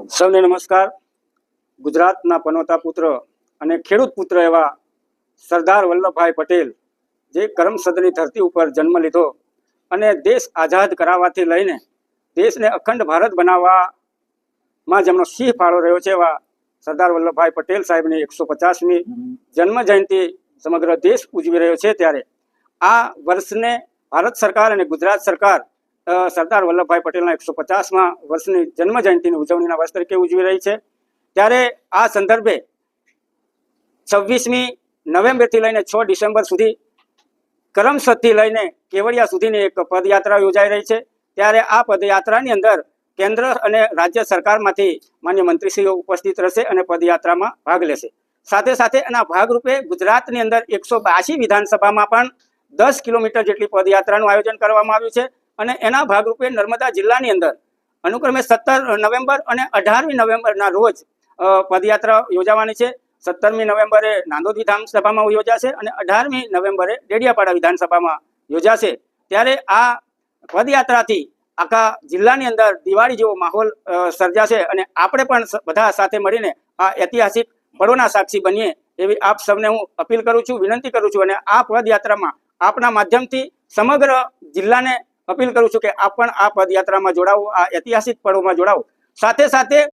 સૌને નમસ્કાર. ગુજરાતના પનોતા પુત્ર અને ખેડૂત પુત્ર એવા સરદાર વલ્લભભાઈ પટેલ, જે કરમસદની ધરતી ઉપર જન્મ લીધો અને દેશ આઝાદ કરાવવાથી લઈને દેશને અખંડ ભારત બનાવવામાં જેમનો સિંહ ફાળો રહ્યો છે એવા સરદાર વલ્લભભાઈ પટેલ સાહેબની એકસો પચાસમી જન્મ જયંતિ સમગ્ર દેશ ઉજવી રહ્યો છે ત્યારે. આ વર્ષને ભારત સરકાર અને ગુજરાત સરકાર સરદાર વલ્લભભાઈ પટેલના એકસો પચાસમાં વર્ષની જન્મ જયંતિની ઉજવણીના વર્ષ તરીકે ઉજવી રહી છે. ત્યારે આ સંદર્ભે છવ્વીસમી નવેમ્બરથી લઈને છ ડિસેમ્બર સુધી કરમસદથી લઈને કેવડિયા સુધીની એક પદયાત્રા યોજાઈ રહી છે. ત્યારે આ પદયાત્રાની અંદર કેન્દ્ર અને રાજ્ય સરકારમાંથી માન્ય મંત્રીશ્રીઓ ઉપસ્થિત રહેશે અને પદયાત્રામાં ભાગ લેશે. સાથે સાથે એના ભાગરૂપે ગુજરાતની અંદર એકસો વિધાનસભામાં પણ દસ કિલોમીટર જેટલી પદયાત્રાનું આયોજન કરવામાં આવ્યું છે. અને એના ભાગરૂપે નર્મદા જિલ્લાની અંદર અનુક્રમે સત્તર નવેમ્બર અને અઢારમી નવેમ્બરના રોજ પદયાત્રા યોજાવાની છે. સત્તરમી નવેમ્બરે નાંદોદ વિધાનસભામાં યોજાશે અને અઢારમી નવેમ્બરે ડેડિયાપાડા વિધાનસભામાં યોજાશે. ત્યારે આ પદયાત્રાથી આખા જિલ્લાની અંદર દિવાળી જેવો માહોલ સર્જાશે અને આપણે પણ બધા સાથે મળીને આ ઐતિહાસિક પળોના સાક્ષી બનીએ એવી આપ સૌને હું અપીલ કરું છું, વિનંતી કરું છું અને આ પદયાત્રામાં આપના માધ્યમથી સમગ્ર જિલ્લાને અપીલ કરું છું કે આપ પણ આ પદયાત્રામાં જોડાવો આ ઐતિહાસિક પળોમાં જોડાવો સાથે સાથે